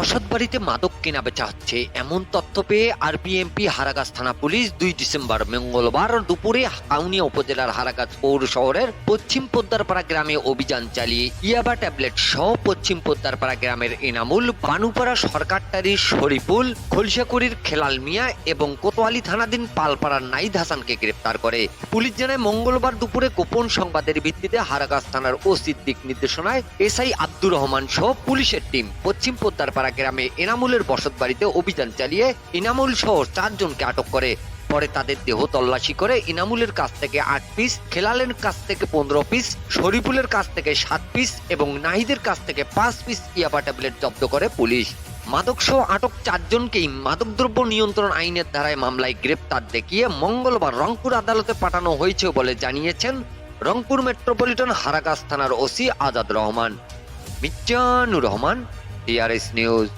বসতবাড়িতে মাদক কেনা বেচা হচ্ছে। এমন তথ্য পেয়ে আরপিএমপি হারাগাছ থানা পুলিশ দুই ডিসেম্বর মঙ্গলবার দুপুরে কাউনিয়া উপজেলার হারাগাছ পৌর শহরের পশ্চিম পোদ্দারপাড়া গ্রামে অভিযান চালিয়ে ইয়াবা ট্যাবলেট সহ পশ্চিম পোদ্দারপাড়া গ্রামের এনামুল, বানুপাড়া সরকারটারি, শরীফুল, খলসাকুড়ির খেলাল মিয়া এবং কোতোয়ালি থানাধীন পালপাড়ার নাইদ হাসানকে গ্রেপ্তার করে। পুলিশ জানায়, মঙ্গলবার দুপুরে গোপন সংবাদের ভিত্তিতে হারাগাছ থানার ওসির দিক নির্দেশনায় এসআই আব্দুর রহমান সহ পুলিশের টিম পশ্চিম পোদ্দারপাড়া গ্রামে এনামুলের বসতবাড়িতে অভিযান চালিয়ে এনামুল সহ চারজনকে আটক করে। পরে তাদের দেহ তল্লাশি করে ইনামুলের কাছ থেকে আট পিস, খেলালের কাছ থেকে পনেরো পিস, শরীফুলের কাছ থেকে সাত পিস এবং নাহিদের কাছ থেকে পাঁচ পিস ইয়াবা ট্যাবলেট জব্দ করে পুলিশ। মাদকসহ আটক চারজনকেই মাদকদ্রব্য নিয়ন্ত্রণ আইনের ধারায় মামলায় গ্রেপ্তার দেখিয়ে মঙ্গলবার রংপুর আদালতে পাঠানো হয়েছে বলে জানিয়েছেন রংপুর মেট্রোপলিটন হারাগাছ থানার OC Azad Rahman. Mizanur Rahman TRS News.